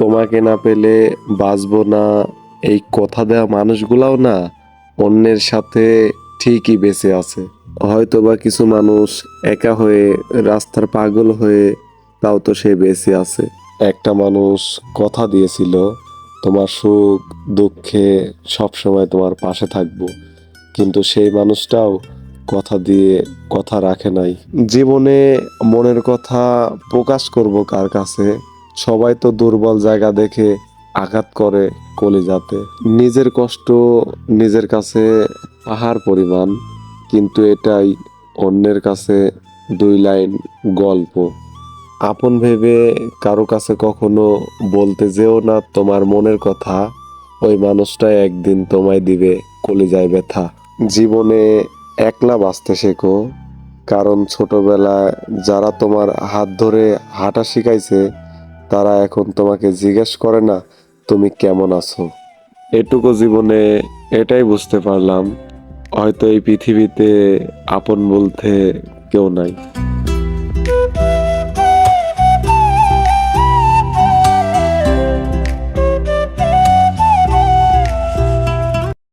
তোমাকে না পেলে বাঁচবো না, এই কথা দেওয়া মানুষগুলাও না অন্যের সাথে ঠিকই বেঁচে আছে। হয়তো বা কিছু মানুষ একা হয়ে রাস্তার পাগল হয়ে তাও তো সে বেঁচে আছে। একটা মানুষ কথা দিয়েছিল, তোমার সুখ, দুঃখে সবসময় তোমার পাশে থাকব। কিন্তু সেই মানুষটাও কথা দিয়ে কথা রাখে নাই। জীবনে মনের কথা প্রকাশ করব কার কাছে? সবাই তো দুর্বল জায়গা দেখে আঘাত করে কলিজাতে। নিজের কষ্ট, নিজের কাছে পাহাড় পরিমাণ, কিন্তু এটাই অন্যের কাছে দুই লাইন গল্প। আপন ভেবে কারও কাছে কখনো বলতে যেও না তোমার মনের কথা, ওই মানুষটাই একদিন তোমায় দিবে কলিজায় ব্যথা। জীবনে একলা বাঁচতে শেখো, কারণ ছোটবেলায় যারা তোমার হাত ধরে হাঁটা শিখাইছে তারা এখন তোমাকে জিজ্ঞেস করে না, তুমি কেমন আছো? এটুকু জীবনে এটাই বুঝতে পারলাম, হয়তো এই পৃথিবীতে আপন বলতে কেউ নাই।